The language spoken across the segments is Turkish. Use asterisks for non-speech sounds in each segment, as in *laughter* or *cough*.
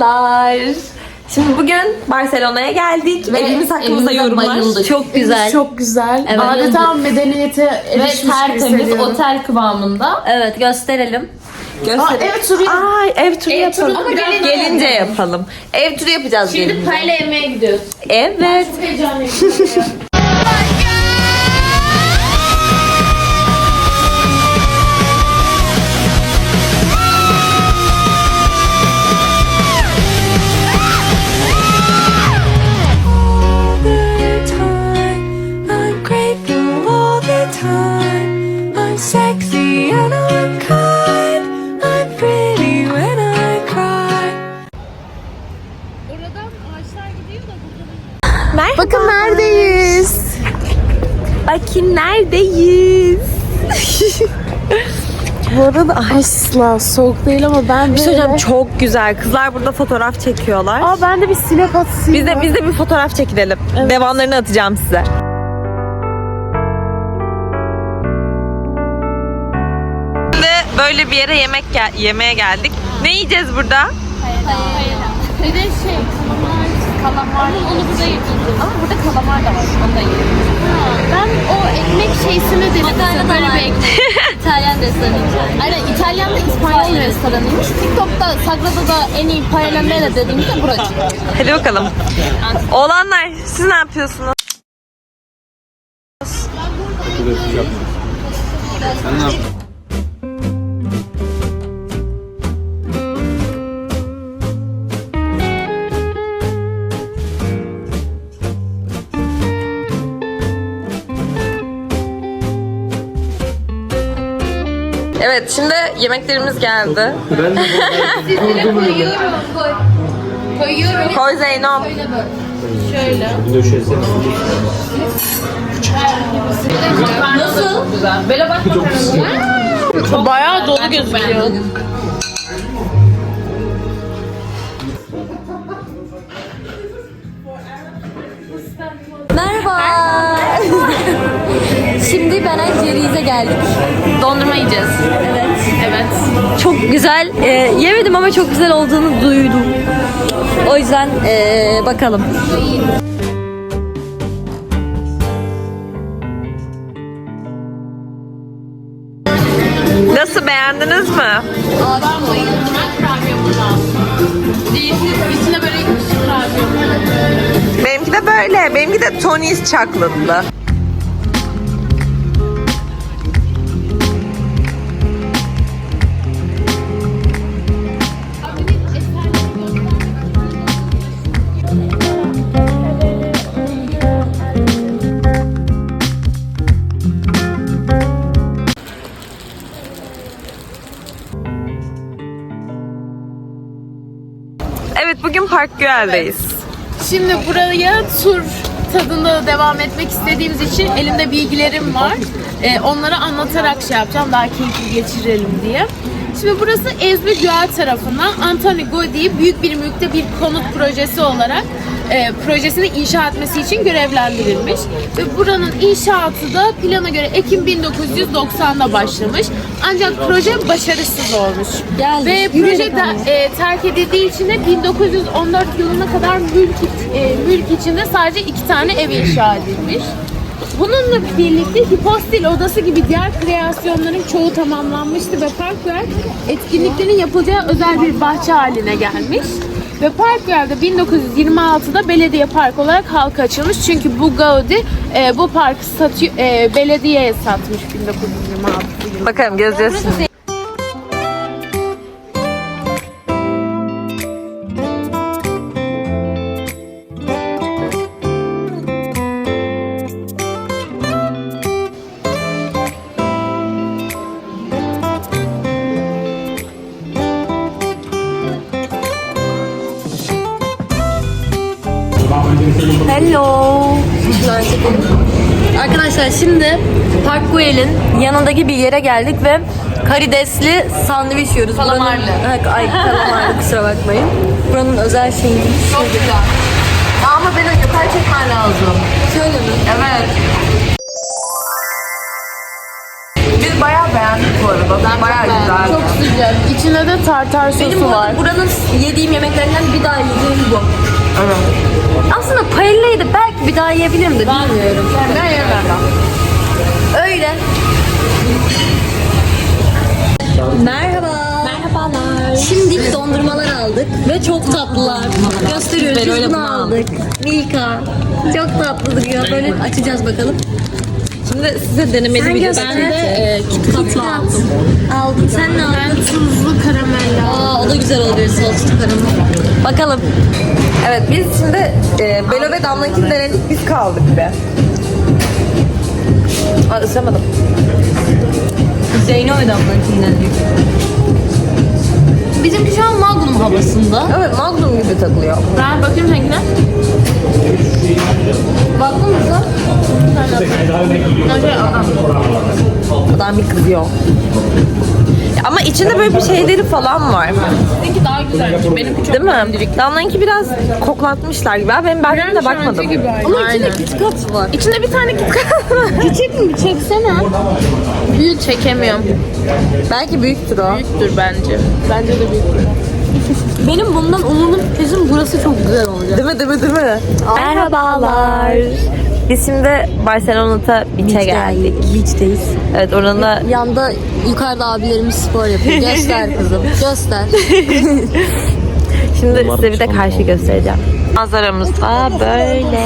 Merhabalar. Şimdi bugün Barcelona'ya geldik. Ve Evimiz hakkımızda yorumlar. bayıldık. Çok güzel. Çok güzel. Evet. Adeta medeniyete Ve erişmiş gibi tertemiz hissediyorum. otel kıvamında. Evet gösterelim. Aa, evet, turu Ay, ev turu yapalım. ama gelince gelince yapalım. Ev turu yapacağız Şimdi gelince. payla yemeğe gidiyoruz. Evet. the Bakın neredeyiz. *laughs* Bu arada asla soğuk değil ama ben Bir şey söyleyeceğim çok güzel. Kızlar burada fotoğraf çekiyorlar. Aa ben de bir sinek atsayım. Biz de biz de bir fotoğraf çekilelim. Devamlarını atacağım size. Şimdi böyle bir yere yemek gel- yemeye geldik. Ne yiyeceğiz burada? Bir de şey kalamar, kalamar. Onu burada yiyeceğiz. Ama burada kalamar da var. Onu da yiyelim. Ben o ekmek şeysini dedim. Makarna da Böyle var. bir ekmek. *laughs* İtalyan restoranı. Aynen İtalyan da İspanyol restoranıymış. TikTok'ta Sagrada'da en iyi paella dediğimizde burası. Hadi bakalım. Oğlanlar siz ne yapıyorsunuz? Evet şimdi yemeklerimiz geldi. Koyuyorum. Koy Zeynom. Nasıl? Güzel. Böyle bak bakalım. Bayağı dolu gözüküyor. Ben Jerry's'e geldik. Dondurma yiyeceğiz. Evet. Evet. Çok güzel. e, yemedim ama çok güzel olduğunu duydum. O yüzden e, bakalım. Nasıl beğendiniz mi? Benimki de böyle. Benimki de Tony's Chocolate'lı. Park Güel'deyiz. Şimdi buraya tur tadında devam etmek istediğimiz için elimde bilgilerim var. Ee, onları anlatarak şey yapacağım daha keyifli geçirelim diye. Şimdi burası Ezmi Güel tarafından Anthony Gaudi büyük bir mülkte bir konut projesi olarak e, projesini inşa etmesi için görevlendirilmiş. Ve buranın inşaatı da plana göre Ekim 1990'da başlamış. Ancak proje başarısız olmuş. Geldik. Ve proje de, e, terk edildiği için de 1914 yılına kadar mülk, e, mülk içinde sadece iki tane ev inşa edilmiş. Bununla birlikte hipostil odası gibi diğer kreasyonların çoğu tamamlanmıştı ve Parkwell etkinliklerin yapılacağı özel bir bahçe haline gelmiş. Ve Parkwell'de 1926'da belediye park olarak halka açılmış. Çünkü bu Gaudi e, bu parkı statü, e, belediyeye satmış 1926 yılında. Bakalım gezeceğiz şimdi. Hello. Arkadaşlar şimdi Park Güell'in yanındaki bir yere geldik ve karidesli sandviç yiyoruz. Kalamarlı. Buranın- Ay kalamarlı *laughs* kusura bakmayın. Buranın özel şeyi. Çok güzel. Ama beni yukarı çekmen lazım. Şöyle mi? Evet. Biz bayağı beğendik bu arada. arada. Bayağı güzel. Çok sıcak. İçinde de tartar sosu Benim var. bu- buranın yediğim yemeklerinden bir daha yiyeceğim bir daha yiyebilirim de bilmiyorum. Ben yemem. Öyle. Merhaba. Merhabalar. Şimdi dondurmalar aldık ve çok tatlılar. Gösteriyoruz. Ben öyle bunu aldık. Milka. Çok tatlı duruyor. Böyle açacağız bakalım. Şimdi size denemeli bir Ben de e, aldım. Aldım. Sen ne aldın? Tuzlu karamel. Aa o da güzel oluyor salçalı karamel. Bakalım. Evet biz şimdi e, Belo ve Damla'nkini denedik biz kaldık be. Aa ısıramadım. Zeyno ve Damla'nınkinden diyor. Bizimki şu an Magnum havasında. Evet Magnum gibi takılıyor. Ben bakayım rengine. Baktın mı sen? Adam bir kızıyor. Ama içinde böyle bir şeyleri falan var. Seninki daha güzelmiş. Benimki çok Değil mi? Damla'nınki biraz koklatmışlar gibi. Ben de bakmadım. gibi. Ama içinde KitKat var. İçinde bir tane KitKat var. *laughs* Küçük mü? Çeksene. Büyük çekemiyorum. Belki büyüktür o. Büyüktür bence. Bence de büyüktür. Benim bundan umudum kesin burası çok güzel olacak. Değil mi değil mi değil mi? Merhabalar. Biz şimdi Barcelona'da beach'e geldik. Beach'teyiz. Evet oranın da Yanda yukarıda abilerimiz spor yapıyor. Göster *laughs* kızım. Göster. Şimdi size bir de karşı göstereceğim. Manzaramız da böyle.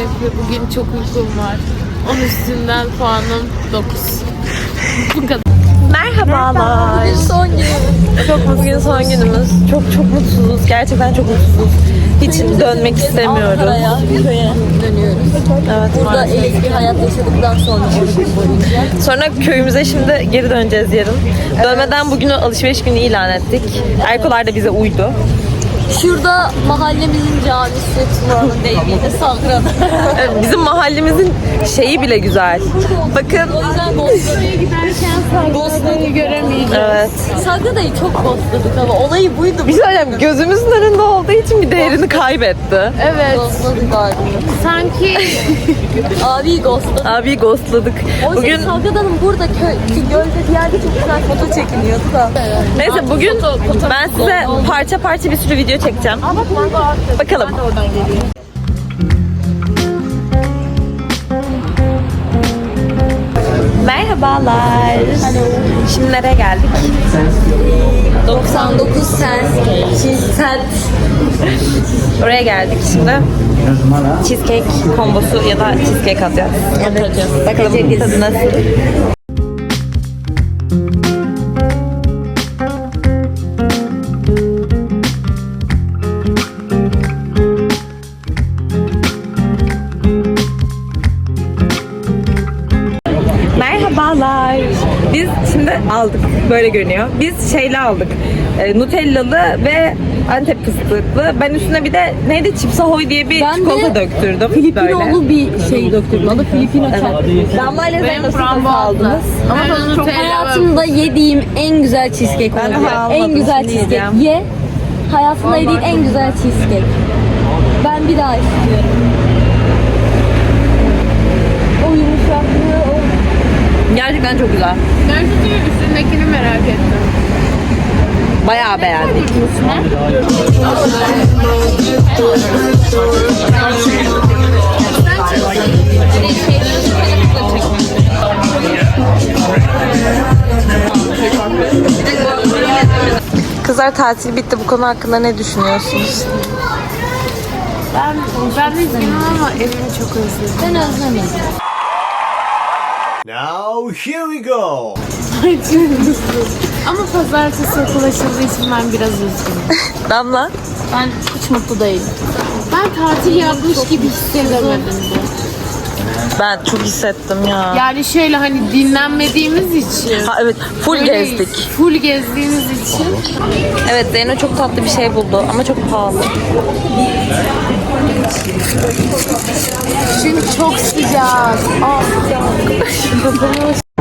Ve bugün çok uykum var. 10 üstünden puanım 9. Bu kadar. Merhabalar. son gün. Çok bugün son günümüz. Çok çok mutsuzuz. Gerçekten çok mutsuzuz. Hiç dönmek istemiyoruz. Ankara'ya, köye dönüyoruz. Evet. Burada maalesef. elit bir hayat yaşadıktan sonra. Sonra köyümüze şimdi geri döneceğiz yarın. Dönmeden bugünü alışveriş günü ilan ettik. Erkolar da bize uydu. Şurada mahallemizin camisi Turan'ın deyimiyle Sandra'da. *laughs* Evet, Bizim mahallemizin şeyi bile güzel. Bakın. o yüzden ghostladık. Giderken Bosna'yı göremeyeceğim. Evet. Sagrada'yı çok ghostladık ama olayı buydu. Bir şey söyleyeyim. Gözümüzün önünde olduğu için bir değerini kaybetti. Evet. *laughs* Ghostladık abi. Sanki Abi ghostladık. Abi ghostladık. Bugün Bugün Sagrada'nın burada köy, gölde bir yerde çok güzel foto çekiliyordu da. neyse bugün ben size parça parça bir sürü video çekeceğim. Bakalım. Merhabalar. Şimdi nereye geldik? 99 sen, sen. Oraya geldik şimdi. Cheesecake kombosu ya da cheesecake alacağız. Evet. Bakalım tadı nasıl? Aldık. Böyle görünüyor. Biz şeyli aldık. E, Nutellalı ve Antep fıstıklı. Ben üstüne bir de neydi? Chips Ahoy diye bir Ben de çikolata döktürdüm. böyle. Filipinolu bir şey döktürdüm. Adı Filipino çat. Damla ile Zeynep nasıl frambuazlı. aldınız? ama tadı çok Hayatımda yediğim en güzel cheesecake Ben almadım, En güzel cheesecake. Ye. Hayatımda yediğin en güzel cheesecake. Ben bir daha istiyorum. O yumuşaklığı, o Gerçekten çok güzel. Ben şu üstündekini merak ettim. Bayağı beğendik. Kızlar tatil bitti. Bu konu hakkında ne düşünüyorsunuz? Ben, ben de ama evimi çok özledim. ben özlemedim. Now here we go. ama pazartesi okul açıldığı için ben biraz üzgünüm. *laughs* Damla? Ben hiç mutlu değilim. Ben tatil yapmış gibi hissedemedim de. Ben çok hissettim ya. Yani şöyle hani dinlenmediğimiz için. Ha, evet full böyle gezdik. Full gezdiğimiz için. Evet Zeyno çok tatlı bir şey buldu ama çok pahalı. Çünkü çok sıcak. Aa, sıcak. *laughs*